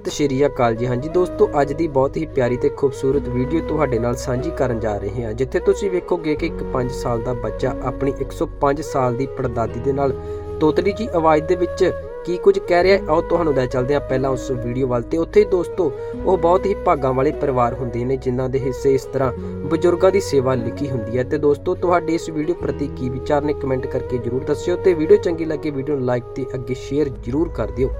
ਸਤਿ ਸ਼੍ਰੀ ਅਕਾਲ ਜੀ। ਹਾਂਜੀ ਦੋਸਤੋ, ਅੱਜ ਦੀ ਬਹੁਤ ਹੀ ਪਿਆਰੀ ਤੇ ਖੂਬਸੂਰਤ ਵੀਡੀਓ ਤੁਹਾਡੇ ਨਾਲ ਸਾਂਝੀ ਕਰਨ ਜਾ ਰਹੇ ਹਾਂ, ਜਿੱਥੇ ਤੁਸੀਂ ਵੇਖੋਗੇ ਕਿ ਇੱਕ 5 ਸਾਲ ਦਾ ਬੱਚਾ ਆਪਣੀ 105 ਸਾਲ ਦੀ ਪੜਦਾਦੀ ਦੇ ਨਾਲ ਤੋਤਲੀ ਜੀ ਆਵਾਜ਼ ਦੇ ਵਿੱਚ ਕੀ ਕੁਝ ਕਹਿ ਰਿਹਾ ਹੈ, ਆਓ ਤੁਹਾਨੂੰ ਲੈ ਚੱਲਦੇ ਹਾਂ ਪਹਿਲਾਂ ਉਸ ਵੀਡੀਓ ਵੱਲ। ਤੇ ਉੱਥੇ ਹੀ ਦੋਸਤੋ, ਉਹ ਬਹੁਤ ਹੀ ਭਾਗਾਂ ਵਾਲੇ ਪਰਿਵਾਰ ਹੁੰਦੇ ਨੇ, ਜਿਨ੍ਹਾਂ ਦੇ ਹਿੱਸੇ ਇਸ ਤਰ੍ਹਾਂ ਬਜ਼ੁਰਗਾਂ ਦੀ ਸੇਵਾ ਲਿਖੀ ਹੁੰਦੀ ਹੈ। ਤੇ ਦੋਸਤੋ, ਤੁਹਾਡੇ ਇਸ ਵੀਡੀਓ ਪ੍ਰਤੀ ਕੀ ਵਿਚਾਰ ਨੇ, ਕਮੈਂਟ ਕਰਕੇ ਜਰੂਰ ਦੱਸਿਓ ਤੇ ਵੀਡੀਓ ਚੰਗੀ ਲੱਗੇ ਵੀਡੀਓ ਨੂੰ ਲਾਈਕ ਤੇ ਅੱਗੇ ਸ਼ੇਅਰ ਜਰੂਰ ਕਰ ਦਿਓ।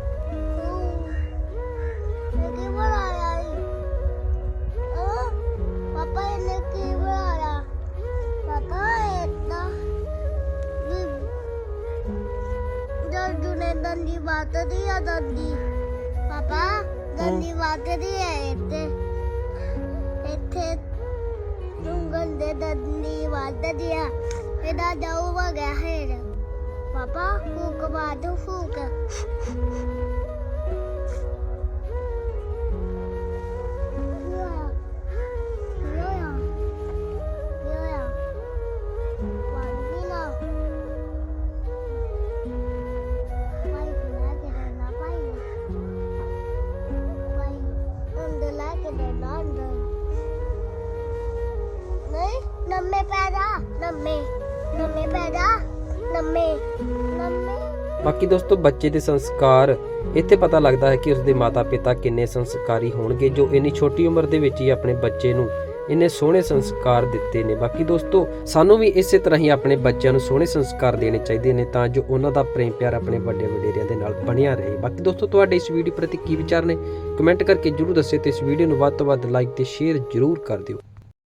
ਨੇ ਦੰਦੀ ਵੱਟਦੀ ਆ ਦੰਦੀ। ਪਾਪਾ ਦੰਦੀ ਵੱਟਦੀ ਹੈ ਇੱਥੇ। ਇੱਥੇ ਉਂਗਲ ਦੇ ਦੰਦੀ ਵੱਟਦੀ ਆ। ਇਹਦਾ ਜਾਊ ਵਗਿਆ ਹੈ ਪਾਪਾ ਫੂਕ ਬਾਦੂ ਫੂਕ। ਨੰਮੇ ਪੈਦਾ ਨੰਮੇ ਨੰਮੇ ਪੈਦਾ ਨੰਮੇ ਨੰਮੇ। ਬਾਕੀ ਦੋਸਤੋ, ਬੱਚੇ ਦੇ ਸੰਸਕਾਰ, ਇੱਥੇ ਪਤਾ ਲੱਗਦਾ ਹੈ ਕਿ ਉਸਦੇ ਮਾਤਾ-ਪਿਤਾ ਕਿੰਨੇ ਸੰਸਕਾਰੀ ਹੋਣਗੇ, ਜੋ ਇੰਨੀ ਛੋਟੀ ਉਮਰ ਦੇ ਵਿੱਚ ਹੀ ਆਪਣੇ ਬੱਚੇ ਨੂੰ ਇੰਨੇ ਸੋਹਣੇ ਸੰਸਕਾਰ ਦਿੱਤੇ ਨੇ। ਬਾਕੀ ਦੋਸਤੋ, ਸਾਨੂੰ ਵੀ ਇਸੇ ਤਰ੍ਹਾਂ ਹੀ ਆਪਣੇ ਬੱਚਿਆਂ ਨੂੰ ਸੋਹਣੇ ਸੰਸਕਾਰ ਦੇਣੇ ਚਾਹੀਦੇ ਨੇ, ਤਾਂ ਜੋ ਉਹਨਾਂ ਦਾ ਪ੍ਰੇਮ ਪਿਆਰ ਆਪਣੇ ਵੱਡੇ ਵਡੇਰਿਆਂ ਦੇ ਨਾਲ ਬਣਿਆ ਰਹੇ। ਬਾਕੀ ਦੋਸਤੋ, ਤੁਹਾਡੇ ਇਸ ਵੀਡੀਓ ਪ੍ਰਤੀ ਕੀ ਵਿਚਾਰ ਨੇ, ਕਮੈਂਟ ਕਰਕੇ ਜਰੂਰ ਦੱਸਿਓ ਤੇ ਇਸ ਵੀਡੀਓ ਨੂੰ ਵੱਧ ਤੋਂ ਵੱਧ ਲਾਈਕ ਤੇ ਸ਼ੇਅਰ ਜਰੂਰ ਕਰ ਦਿਓ।